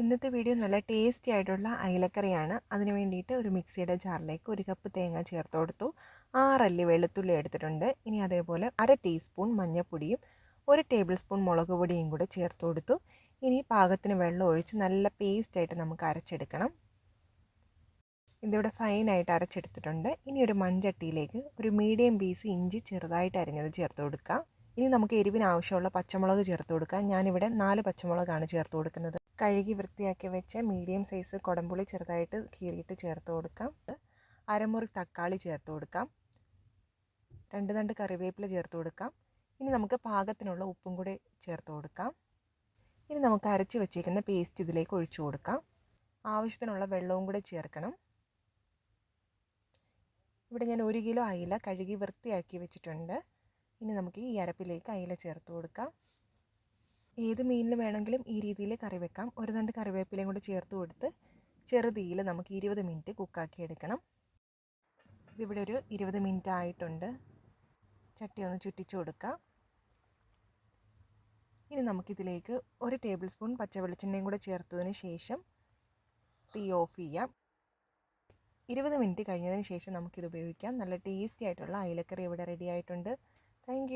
ഇന്നത്തെ വീഡിയോ നല്ല ടേസ്റ്റി ആയിട്ടുള്ള അയലക്കറിയാണ്. അതിന് വേണ്ടിയിട്ട് ഒരു മിക്സിയുടെ ജാറിലേക്ക് ഒരു കപ്പ് തേങ്ങ ചേർത്ത് കൊടുത്തു. ആറല്ലി വെളുത്തുള്ളി എടുത്തിട്ടുണ്ട്. ഇനി അതേപോലെ അര ടീസ്പൂൺ മഞ്ഞൾപ്പൊടിയും ഒരു ടേബിൾ സ്പൂൺ മുളക് പൊടിയും കൂടെ ചേർത്ത് കൊടുത്തു. ഇനി പാകത്തിന് വെള്ളം ഒഴിച്ച് നല്ല പേസ്റ്റായിട്ട് നമുക്ക് അരച്ചെടുക്കണം. ഇതിവിടെ ഫൈനായിട്ട് അരച്ചെടുത്തിട്ടുണ്ട്. ഇനി ഒരു മൺചട്ടിയിലേക്ക് ഒരു മീഡിയം പീസ് ഇഞ്ചി ചെറുതായിട്ട് അരിഞ്ഞത് ചേർത്ത് കൊടുക്കാം. ഇനി നമുക്ക് എരിവിന് ആവശ്യമുള്ള പച്ചമുളക് ചേർത്ത് കൊടുക്കാം. ഞാനിവിടെ നാല് പച്ചമുളകാണ് ചേർത്ത് കൊടുക്കുന്നത്. കഴുകി വൃത്തിയാക്കി വെച്ച മീഡിയം സൈസ് കുടംപുളി ചെറുതായിട്ട് കീറിയിട്ട് ചേർത്ത് കൊടുക്കാം. അരമുറി തക്കാളി ചേർത്ത് കൊടുക്കാം. രണ്ട് തണ്ട് കറിവേപ്പില ചേർത്ത് കൊടുക്കാം. ഇനി നമുക്ക് പാകത്തിനുള്ള ഉപ്പും കൂടി ചേർത്ത് കൊടുക്കാം. ഇനി നമുക്ക് അരച്ച് വെച്ചേക്കുന്ന പേസ്റ്റ് ഇതിലേക്ക് ഒഴിച്ചു കൊടുക്കാം. ആവശ്യത്തിനുള്ള വെള്ളവും കൂടെ ചേർക്കണം. ഇവിടെ ഞാൻ ഒരു കിലോ അയില കഴുകി വൃത്തിയാക്കി വെച്ചിട്ടുണ്ട്. ഇനി നമുക്ക് ഈ അരപ്പിലേക്ക് അയില ചേർത്ത് കൊടുക്കാം. ഏത് മീനിൽ വേണമെങ്കിലും ഈ രീതിയിൽ കറി വെക്കാം. ഒരു രണ്ട് കറിവേപ്പിലയും കൂടി ചേർത്ത് കൊടുത്ത് ചെറുതീയിൽ നമുക്ക് ഇരുപത് മിനിറ്റ് കുക്കാക്കി എടുക്കണം. ഇതിവിടെ ഒരു ഇരുപത് മിനിറ്റ് ആയിട്ടുണ്ട്. ചട്ടി ഒന്ന് ചുറ്റിച്ചു കൊടുക്കാം. ഇനി നമുക്കിതിലേക്ക് ഒരു ടേബിൾ സ്പൂൺ പച്ച വെളിച്ചെണ്ണയും കൂടെ ചേർത്തതിന് ശേഷം തീ ഓഫ് ചെയ്യാം. ഇരുപത് മിനിറ്റ് കഴിഞ്ഞതിന് ശേഷം നമുക്കിത് ഉപയോഗിക്കാം. നല്ല ടേസ്റ്റി ആയിട്ടുള്ള അയിലക്കറി ഇവിടെ റെഡി ആയിട്ടുണ്ട്. താങ്ക്